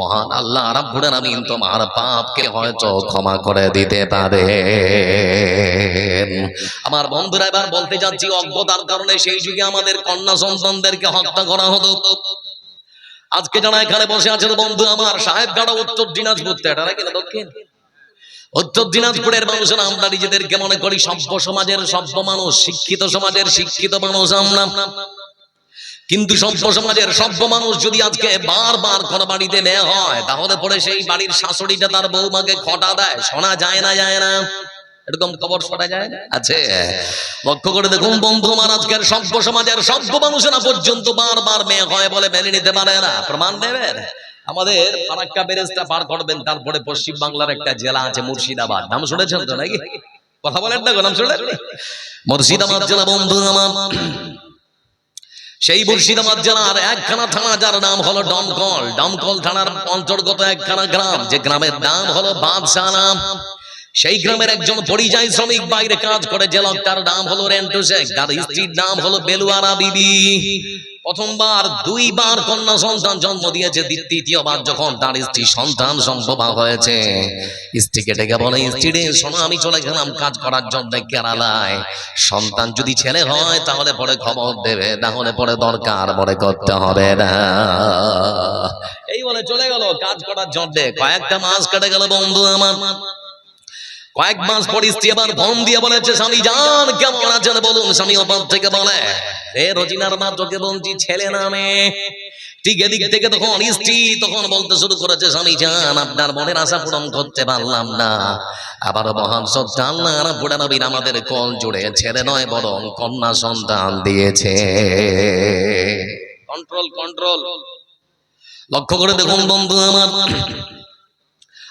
মহান আল্লাহ রাব্বুল আলামিন তোমার পাপকে হয়তো ক্ষমা করে দিতে পারে আমার বন্ধুরা, এবার বলতে যাচ্ছি অজ্ঞতার কারণে সেই যুগে আমাদের কন্যা সন্তানদেরকে হত্যা করা হতো। আজকে যারা এখানে বসে আছেন, বন্ধু, আমার সাহেবগাড়া উত্তর দিনাজপুর এটা নাকি না দক্ষিণ? উত্তর দিনাজপুরের মানুষেরা আমরা নিজেদেরকে মনে করি সভ্য সমাজের সভ্য মানুষ, শিক্ষিত সমাজের শিক্ষিত মানুষ আমরা। কিন্তু সভ্য সমাজের সভ্য মানুষ যদি আজকে বারবার কোন বাড়িতে নেওয়া হয় তাহলে পরে সেই বাড়ির শাশুড়িটা তার বৌমাকে খটা দেয় শোনা যায় না যায় না। এরকম খবর শোনা যায় আছে। লক্ষ্য করে দেখুন বন্ধু আমার সভ্য সমাজের সভ্য মানুষেরা পর্যন্ত বারবার মেয়ে হয় বলে মেনে নিতে পারে না। প্রমাণ দেবেন? আমাদের ফারাক্কা ব্যারেজটা পার করবেন তারপরে পশ্চিম বাংলার একটা জেলা আছে মুর্শিদাবাদ। নাম শুনেছেন তো নাকি? কথা বলেন গো, নাম শুনলেন? মুর্শিদাবাদ জেলা বন্ধু আমার। সেই মুর্শিদাবাদ জেলার একখানা থানা যার নাম হলো ডমকল ডমকল থানার অন্তর্গত একখানা গ্রাম, যে গ্রামের নাম হলো বাদশাহ নাম। সেই গ্রামের একজন পরিযায়ী শ্রমিক বাইরে কাজ করে, যে লোকটার নাম হলো রেন্টু শেখ। তার স্ত্রীর নাম হলো বেলুয়ারা বিবি। প্রথমবার, দুইবার কন্যা সন্তান জন্ম দিয়েছে তৃতীয়বার যখন তার স্ত্রী সন্তান সম্ভব হয়েছে। স্ত্রীকে ডেকে বলে, স্ত্রী শোনো, আমি চলে গেলাম কাজ করার জন্য কেরালায়। সন্তান যদি ছেলে হয়, তাহলে পরে খবর দেবে তাহলে পরে দরকার পরে করতে হবে না। এই বলে চলে গেল কাজ করার জন্য। কয়েকটা মাস কেটে গেল বন্ধু আমার। কয়েক মাস পর স্ত্রী আবার ফোন দিয়ে বলেছে, স্বামী জান কেমন আছেন বলুন? স্বামী ওপর থেকে বলে রে রোজিনার মা তোকে বলছি ছেলে নামে। ঠিক এদিক থেকে তখন স্ত্রী তখন বলতে শুরু করেছে, স্বামী জান, আপনার মনের আশা পূরণ করতে পারলাম না। আবার মহান আল্লাহ রাব্বুল নবীর আমাদের কল জুড়ে ছেলে নয় বরং কন্যা সন্তান দিয়েছে। কন্ট্রোল কন্ট্রোল লক্ষ্য করে দেখুন বন্ধু আমার।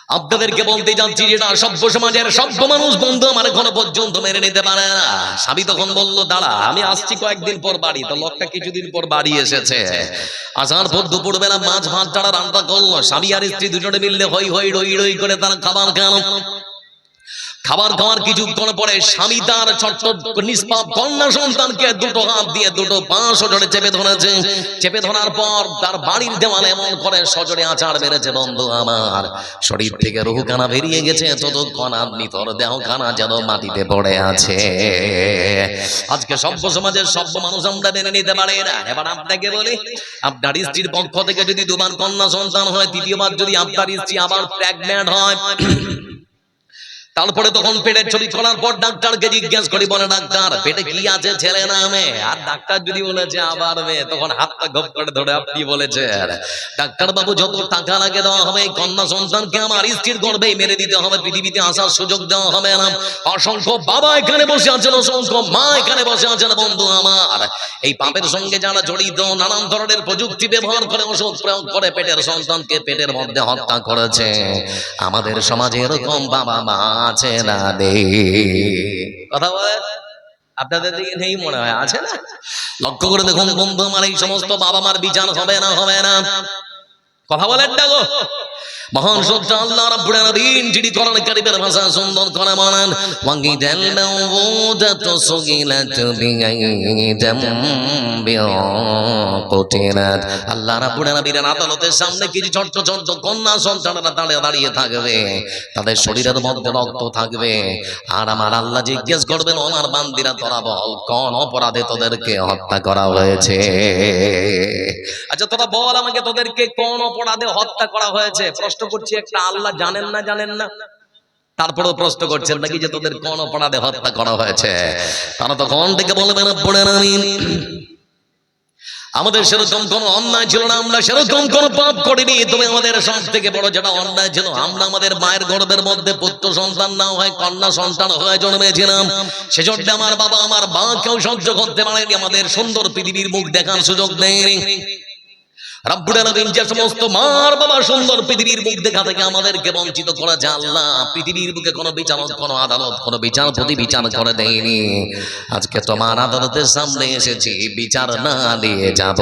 আপনাদেরকে বলতে যাচ্ছি যেটা সভ্য সমাজের সভ্য মানুষ বন্ধু আমার এখনও পর্যন্ত মেনে নিতে পারে না। স্বামী তখন বলল, দাঁড়া, আমি আসছি কয়েকদিন পর বাড়ি। তো লোকটা কিছুদিন পর বাড়ি এসেছে। আসার পর দুপুর বেলা মাছ ভাত ছাড়া রান্না করল। স্বামী আর স্ত্রী দুজনে মিললে হই হই, রই রই করে তারা খাবার খাওয়ানো খাবার খাওয়ার কিছুক্ষণ পরে স্বামী তার ছোট্ট নিষ্পাপ কন্যা সন্তানকে দুটো হাত দিয়ে দুটো পা সজরে চেপে ধরেছে। চেপে ধরার পর তার বাড়ির দেওয়ালে এমন করে সজরে আচার বেড়েছে বন্ধু আমার, শরীর থেকে রুহু বেরিয়ে গেছে, ততক্ষণ আপনি তোর দেহ খানা যেন মাটিতে পড়ে আছে। আজকে সভ্য সমাজের সভ্য মানুষ আমরা মেনে নিতে পারে না। এবার আপনাকে বলি, আপনার স্ত্রীর পক্ষ থেকে যদি দুবার কন্যা সন্তান হয়, তৃতীয়বার যদি আপনার স্ত্রী আবার প্রেগনেন্ট হয় তারপরে তখন পেটের ছবি করার পর ডাক্তারকে জিজ্ঞেস করি, বলে, ডাক্তার, পেটে কি আছে ছেলে না মেয়ে আর ডাক্তার যদি বলেছে আবার মেয়ে, তখন হাতটা গপ করে ধরে আপনি বলেছেন। ডাক্তার বাবু যত টাকা লাগে দেওয়া হবে কন্যা সন্তানকে আমার স্ত্রীর গর্ভেই মেরে দিতে হবে, পৃথিবীতে আসার সুযোগ দেওয়া হবে না। অসংখ্য বাবা এখানে বসে আছেন, অসংখ্য মা এখানে বসে আছেন, বন্ধু আমার। এই পাপের সঙ্গে যারা জড়িত, নানান ধরনের প্রযুক্তি ব্যবহার করে, ওষুধ প্রয়োগ করে, পেটের সন্তানকে পেটের মধ্যে হত্যা করেছে। আমাদের সমাজে এরকম বাবা মা আছে না দে। কথা বলে? আপনাদের দিকে নেই মনে হয় আছে না? লক্ষ্য করে দেখুন বন্ধু আমার এই সমস্ত বাবা মার বিচার হবে না হবে না। কথা বলেন না গো। মহান সত্য আল্লাহ রাব্বুল আলামিন যিনি কোরআন কারীমের ভাষা সুন্দর করে বলেন বিকুতিলাত আল্লাহ রাব্বুল আলামিনের আদালতের সামনে কন্যা সন্তানরা দাঁড়িয়ে দাঁড়িয়ে থাকবে, তাদের শরীরের মধ্যে রক্ত থাকবে। আর আমার আল্লাহ জিজ্ঞেস করবেন আমার বান্দিরা তোরা বল, কোন অপরাধে তোদেরকে হত্যা করা হয়েছে? আচ্ছা তোরা বল আমাকে, তোদেরকে কোন অপরাধে হত্যা করা হয়েছে? প্রশ্ন করছি, একটা আল্লাহ জানেন না জানেন না। তারপরেও প্রশ্ন করছেন নাকি যে তোদের কোন অপরাধে হত্যা করা হয়েছে? তারা তখন থেকে বলবেন পড়েন আমি। আমাদের সেরকম কোন অন্যায় ছিল না, আমরা সেরকম কোন পাপ করিনি। তুমি আমাদের সব থেকে বড় যেটা অন্যায় ছিল, আমরা আমাদের মায়ের গর্ভের মধ্যে পুত্র সন্তান না হয় কন্যা সন্তান হয়ে জন্মেছিলাম। সেজন্য আমার বাবা আমার মা কেউ সহ্য করতে পারেনি, আমাদের সুন্দর পৃথিবীর মুখ দেখার সুযোগ দেয়নি। আল্লাহ কোনো বিচারক কোনো আদালত, কোনো বিচারপতি বিচার করে দেয়নি। আজকে তোমার আদালতের সামনে এসেছি, বিচার না দিয়ে যাব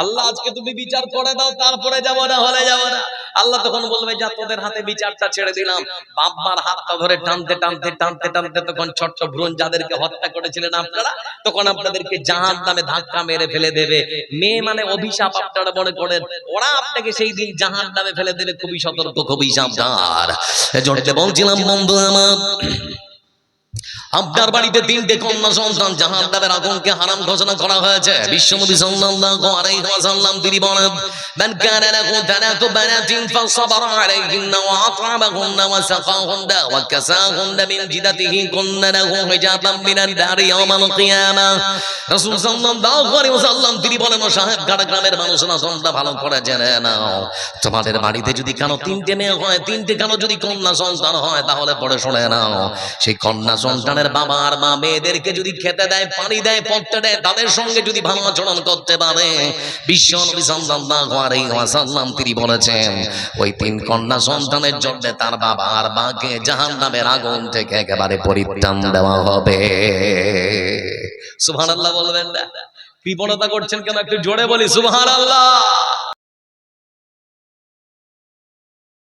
আল্লাহ আজকে তুমি বিচার করে দাও, তারপরে যাব না, হলে যাব না। আল্লাহ তখন বলবে, যা তোদের হাতে বিচারটা ছেড়ে দিলাম। বাপমার হাতটা ধরে টানতে টানতে টানতে টানতে তখন ছোট্ট ভ্রণ যাদেরকে হত্যা করেছিলেন আপনারা, তখন আপনাদেরকে জাহান নামে ধাক্কা মেরে ফেলে দেবে। মেয়ে মানে অভিশাপ আপনারা মনে করেন। ওরা আপনাকে সেই দিন জাহান নামে ফেলে দেবে। খুবই সতর্ক, খুবই সাবধান। বলছিলাম, বন্ধু আমার আপনার বাড়িতে তিনটে কন্যা সন্তান জাহান নামের আগুনকে হারাম ঘোষণা করা হয়েছে। বিশ্বনবী সাল্লাল্লাহু আলাইহি তিনি বলেন, মান কানা লাহু বানাতিন ওয়া ওয়া ওয়া মিন জিদাতিহি কুন্না লাহু হিজাবাম রাসূল সাল্লাল্লাহু আলাইহি তিনি বলেন, ও সাহেব, গাড়া গ্রামের তোমরা ভালো করে জেনে নাও। তোমাদের বাড়িতে যদি কারও তিনটে মেয়ে হয়, তিনটে কারও যদি কন্যা সন্তান হয়, তাহলে পড়ে শুনে নাও। সেই কন্যা সন্তানের বাবা আর মা মেয়েদেরকে যদি খেতে দেয়, পানি দেয় পড়তে দেয়, তাদের সঙ্গে যদি ভালো আচরণ করতে পারে, বিশ্ব নবী তিনি বলেছেন, ওই তিন কন্যা সন্তানের জন্য তার বাবা আর মাকে জাহান্নামের আগুন থেকে একেবারে পরিত্রাণ দেওয়া হবে। সুবহানাল্লাহ বলবেন না? কৃপণতা করছেন কেন? একটু জোরে বলি, সুবহানাল্লাহ।